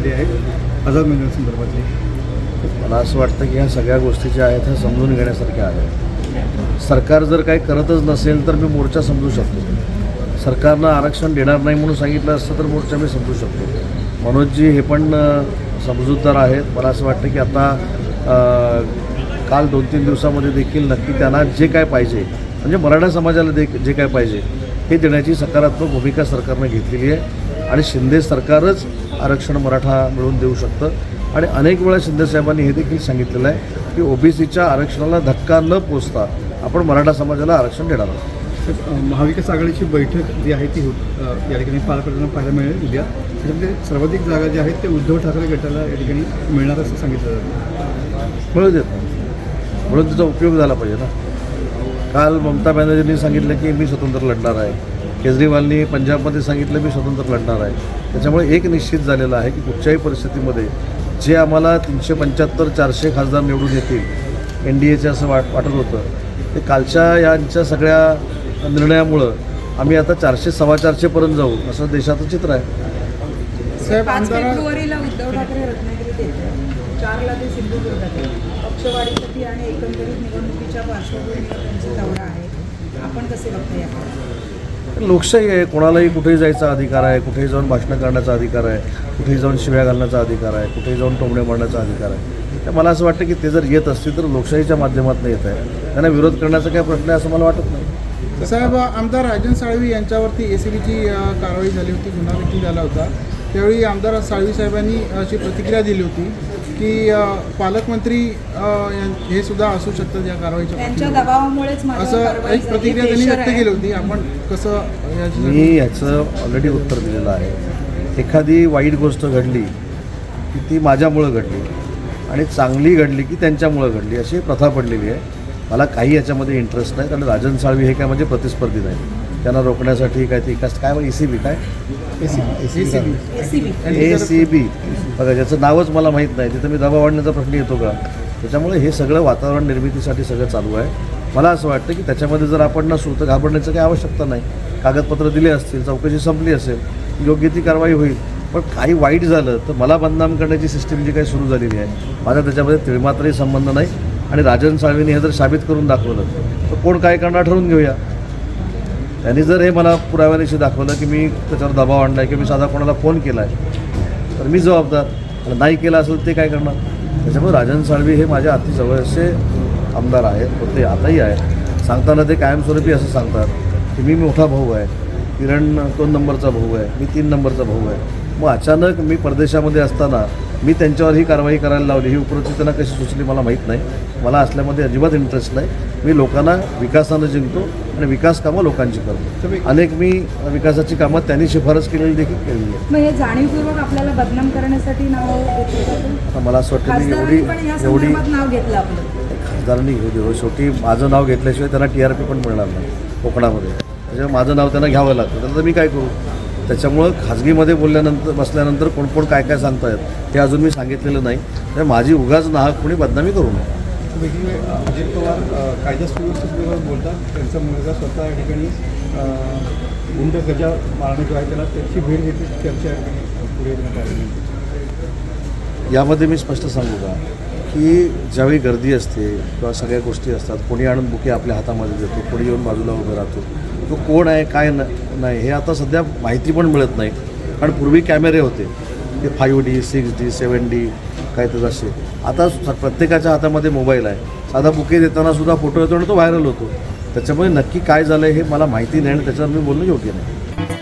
झालेली आहे. आझाद मैदानासंदर्भातली मला असं वाटतं की ह्या सगळ्या गोष्टी ज्या आहेत ह्या समजून घेण्यासारख्या आहेत. सरकार जर काही करतच नसेल तर मी मोर्चा समजू शकतो. सरकारनं आरक्षण देणार नाही म्हणून सांगितलं असतं तर मोर्चा मी समजू शकतो. मनोजजी हे पण समजूतदार आहेत. मला असं वाटतं की आता काल दोन तीन दिवसामध्ये देखील नक्की त्यांना जे काय पाहिजे म्हणजे मराठा समाजाला दे जे काय पाहिजे हे देण्याची सकारात्मक भूमिका सरकारनं घेतलेली आहे. आणि शिंदे सरकारच आरक्षण मराठा मिळवून देऊ शकतं. आणि अनेक वेळा शिंदेसाहेबांनी हे देखील सांगितलेलं आहे की ओबीसीच्या आरक्षणाला धक्का न पोचता आपण मराठा समाजाला आरक्षण देणार आहोत. महाविकास आघाडीची बैठक जी आहे ती या ठिकाणी पार पडताना पाहायला मिळेल उद्या. त्याच्यामध्ये सर्वाधिक जागा ज्या आहेत ते उद्धव ठाकरे गटाला या ठिकाणी मिळणार असं सांगितलं जातं. मिळू देत म्हणून त्याचा उपयोग झाला पाहिजे ना. काल ममता बॅनर्जींनी सांगितलं की मी स्वतंत्र लढणार आहे. केजरीवालनी पंजाबमध्ये सांगितलं मी स्वतंत्र लढणार आहे. त्याच्यामुळे एक निश्चित झालेलं आहे की कुठच्याही परिस्थितीमध्ये जे आम्हाला तीनशे पंच्याहत्तर चारशे खासदार निवडून येतील एन डी एचे असं वाट वाटत होतं ते कालच्या यांच्या सगळ्या निर्णयामुळं आम्ही आता चारशे सव्वा चारशेपर्यंत जाऊ असं देशाचं चित्र आहे. साहेब पाच आमदार फेब्रुवारीला उद्धव ठाकरे रत्नागिरीत येते चारला ते सिंधुदुर्गात येते पक्षवाढीसाठी आणि एकंदरीत निवडणुकीच्या पार्श्वभूमीवर त्यांचा दौरा आहे. आपण कसे बघता याकडे? लोकशाही आहे कोणालाही कुठेही जायचा अधिकार आहे कुठेही जाऊन भाषणं करण्याचा अधिकार आहे कुठेही जाऊन शिव्या घालण्याचा अधिकार आहे कुठेही जाऊन टोमणे मारण्याचा अधिकार आहे. तर मला असं वाटतं की ते जर येत असतील तर लोकशाहीच्या माध्यमातून येत आहे. त्यांना विरोध करण्याचा काय प्रश्न आहे असं मला वाटत नाही. साहेब आमदार राजन साळवी यांच्यावरती ए सी बीची कारवाई झाली होती गुन्हा देखील झाला होता. त्यावेळी आमदार साळवी साहेबांनी अशी प्रतिक्रिया दिली होती. की पालकमंत्री हे सुद्धा असू शकतात या कारवाईच्या असं एक. प्रतिक्रिया त्यांनी व्यक्त. केली होती. आपण कसं याची मी ह्याचं ऑलरेडी उत्तर दिलेलं आहे. एखादी वाईट गोष्ट घडली की ती माझ्यामुळं घडली आणि चांगली घडली की त्यांच्यामुळं घडली अशी प्रथा पडलेली आहे. मला काही याच्यामध्ये इंटरेस्ट नाही. कारण राजन साळवी हे काय म्हणजे प्रतिस्पर्धी नाही त्यांना रोखण्यासाठी काय ती कस काय ई सी बी काय? ए सी. ए सी बी बघा ज्याचं नावच मला माहीत नाही तिथं मी दबाव वाढण्याचा प्रश्न येतो का? त्याच्यामुळे हे सगळं वातावरण निर्मितीसाठी सगळं चालू आहे. मला असं वाटतं की त्याच्यामध्ये जर आपण नसू तर घाबरण्याचं काही आवश्यकता नाही. कागदपत्र दिले असतील चौकशी संपली असेल योग्य ती कारवाई होईल. पण काही वाईट झालं तर मला बदनाम करण्याची सिस्टीम जी काही सुरू झालेली आहे माझा त्याच्यामध्ये तिळमात्रही संबंध नाही. आणि राजन साळवीने हे जर साबित करून दाखवलं तर कोण काय करणार ठरवून घेऊया? त्यांनी जर हे मला पुराव्यानिशी दाखवलं की मी त्याच्यावर दबाव आणला आहे की मी साधा कोणाला फोन केला आहे तर मी जबाबदार. आणि नाही केला असेल ते काय करणार? त्याच्यामुळे राजन साळवी हे माझ्या अति जवळचे आमदार आहेत होते आताही आहेत. सांगताना ते कायमस्वरूपी असं सांगतात की मी मोठा भाऊ आहे किरण दोन नंबरचा भाऊ आहे मी तीन नंबरचा भाऊ आहे. मग अचानक मी परदेशामध्ये असताना मी त्यांच्यावर ही कारवाई करायला लावली. ही उपरोक्ती त्यांना कशी सुचली मला माहीत नाही. मला असल्यामध्ये अजिबात इंटरेस्ट नाही. मी लोकांना विकासानं जिंकतो आणि विकास कामं लोकांची करतो. अनेक मी विकासाची कामं त्यांनी शिफारस केलेली देखील केलेली आहे मग हे जाणीवपूर्वक आपल्याला बदनाम करण्यासाठी नाव आता मला असं वाटतं की एवढी एवढी खासदारांनी घेऊ दे हो. शेवटी. माझं नाव घेतल्याशिवाय त्यांना टी आर पी पण मिळणार नाही. कोकणामध्ये. त्याच्यामुळे माझं नाव त्यांना घ्यावं लागतं. त्याला तर मी काय करू? त्याच्यामुळं खाजगीमध्ये बोलल्यानंतर बसल्यानंतर कोण कोण काय काय सांगतायत हे अजून मी सांगितलेलं नाही. तर माझी उगाच नाहक कोणी बदनामी करू नये. अजित पवार कायदा सुव्यवस्थेबरोबर बोलतात. त्यांचा मुलगा स्वतः या ठिकाणी गुंड गजा मारणे जो आहे त्याला त्याची भेट घेतली. चर्चा पुढे यामध्ये मी स्पष्ट सांगू का? की ज्यावेळी गर्दी असते किंवा सगळ्या गोष्टी असतात कोणी आणून बुके आपल्या हातामध्ये देतो कोणी येऊन बाजूला उभं राहतो तो कोण आहे काय न नाही हे आता सध्या माहिती पण मिळत नाही. कारण पूर्वी कॅमेरे होते. ते five D six D seven D काय तर असे. आता प्रत्येकाच्या हातामध्ये मोबाईल आहे. साधा बुके देताना सुद्धा फोटो येतो आणि तो व्हायरल होतो. त्याच्यामुळे नक्की काय झालं हे मला माहिती नाही आणि त्याच्यावर मी बोलणं योग्य नाही.